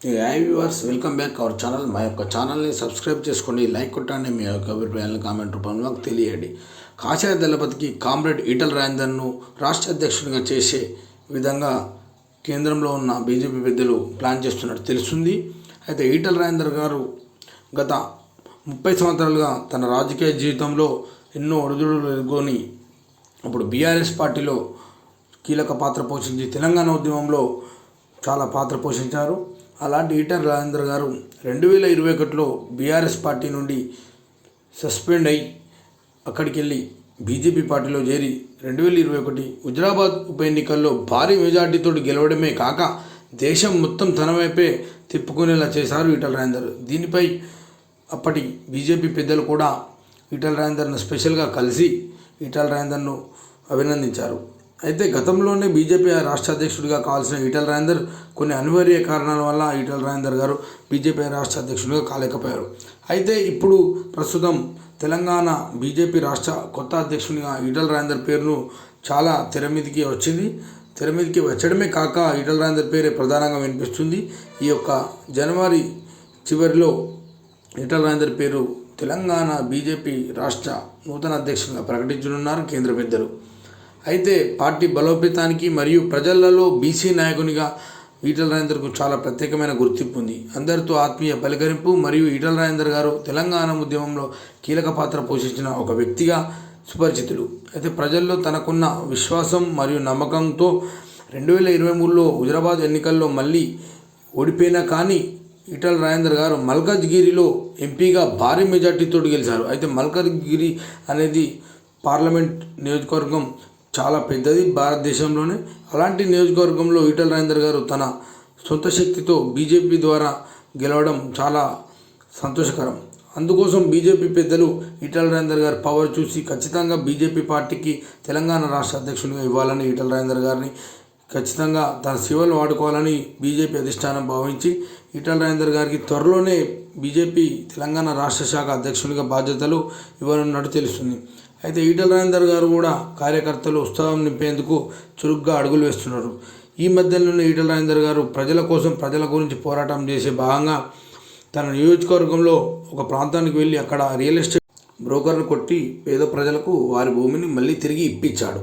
Hi viewers welcome back our channel మా యొక్క ఛానల్ని సబ్స్క్రైబ్ చేసుకోండి లైక్ కొట్టండి మీ యొక్క అభిప్రాయాలను కామెంట్ రూపంలో నాకు తెలియండి కాషాయ దళపతికి కామ్రేడ్ ఈటల్ రాజేందర్ను రాష్ట్ర అధ్యక్షుడిగా చేసే విధంగా కేంద్రంలో ఉన్న బీజేపీ పెద్దలు ప్లాన్ చేస్తున్నట్టు తెలుస్తుంది. అయితే ఈటల రాజేందర్ గారు గత ముప్పై సంవత్సరాలుగా తన రాజకీయ జీవితంలో ఎన్నో ఒడిదుడులు ఎదుర్కొని అప్పుడు బీఆర్ఎస్ పార్టీలో కీలక పాత్ర పోషించి తెలంగాణ ఉద్యమంలో చాలా పాత్ర పోషించారు. అలాంటి ఈటల రాజేందర్ గారు రెండు వేల ఇరవై ఒకటిలో బీఆర్ఎస్ పార్టీ నుండి సస్పెండ్ అయి అక్కడికి వెళ్ళి బీజేపీ పార్టీలో చేరి రెండు వేల ఇరవై ఒకటి హుజరాబాద్ ఉప ఎన్నికల్లో భారీ మెజార్టీతో గెలవడమే కాక దేశం మొత్తం తన వైపే తిప్పుకునేలా చేశారు ఈటల రాజేందర్. దీనిపై అప్పటి బీజేపీ పెద్దలు కూడా ఈటల రాజేందర్ను స్పెషల్గా కలిసి ఈటల రాజేందర్ను అభినందించారు. అయితే గతంలోనే బీజేపీ రాష్ట్ర అధ్యక్షుడిగా కావాల్సిన ఈటల రాజేందర్ కొన్ని అనివార్య కారణాల వల్ల ఈటల రాజేందర్ గారు బీజేపీ రాష్ట్ర అధ్యక్షుడిగా కాలేకపోయారు. అయితే ఇప్పుడు ప్రస్తుతం తెలంగాణ బీజేపీ రాష్ట్ర కొత్త అధ్యక్షునిగా ఈటల రాజేందర్ పేరును చాలా తెర మీదకి వచ్చింది. తెర మీదకి వచ్చడమే కాక ఈటల రాజేందర్ పేరే ప్రధానంగా వినిపిస్తుంది. ఈ యొక్క జనవరి చివరిలో ఈటల రాజేందర్ పేరు తెలంగాణ బీజేపీ రాష్ట్ర నూతన అధ్యక్షునిగా ప్రకటించనున్నారు కేంద్ర పెద్దలు. అయితే పార్టీ బలోపేతానికి మరియు ప్రజలలో బీసీ నాయకునిగా ఈటల రాజేందర్కు చాలా ప్రత్యేకమైన గుర్తింపు ఉంది. అందరితో ఆత్మీయ పలకరింపు మరియు ఈటల రాజేందర్ గారు తెలంగాణ ఉద్యమంలో కీలక పాత్ర పోషించిన ఒక వ్యక్తిగా సుపరిచితులు. అయితే ప్రజల్లో తనకున్న విశ్వాసం మరియు నమ్మకంతో రెండు వేల ఇరవై మూడులో హుజరాబాద్ ఎన్నికల్లో మళ్ళీ ఓడిపోయినా కానీ ఈటల రాజేందర్ గారు మల్కాజ్గిరిలో ఎంపీగా భారీ మెజార్టీతో గెలిచారు. అయితే మల్కాజ్గిరి అనేది పార్లమెంట్ నియోజకవర్గం చాలా పెద్దది భారతదేశంలోనే. అలాంటి నియోజకవర్గంలో ఈటల రాజేందర్ గారు తన సొంత శక్తితో బీజేపీ ద్వారా గెలవడం చాలా సంతోషకరం. అందుకోసం బీజేపీ పెద్దలు ఈటల రాజేందర్ గారి పవర్ చూసి ఖచ్చితంగా బీజేపీ పార్టీకి తెలంగాణ రాష్ట్ర అధ్యక్షునిగా ఇవ్వాలని ఈటల రాజేందర్ గారిని ఖచ్చితంగా తన సేవలు వాడుకోవాలని బీజేపీ అధిష్టానం భావించి ఈటల రాజేందర్ గారికి త్వరలోనే బీజేపీ తెలంగాణ రాష్ట్ర శాఖ అధ్యక్షునిగా బాధ్యతలు ఇవ్వనున్నట్టు తెలుస్తుంది. అయితే ఈటల రాజేందర్ గారు కూడా కార్యకర్తలు ఉత్సాహం నింపేందుకు చురుగ్గా అడుగులు వేస్తున్నారు. ఈ మధ్యలోనే ఈటల రాజేందర్ గారు ప్రజల కోసం ప్రజల గురించి పోరాటం చేసే భాగంగా తన నియోజకవర్గంలో ఒక ప్రాంతానికి వెళ్ళి అక్కడ రియల్ ఎస్టేట్ బ్రోకర్ను కొట్టి పేద ప్రజలకు వారి భూమిని మళ్ళీ తిరిగి ఇప్పించాడు.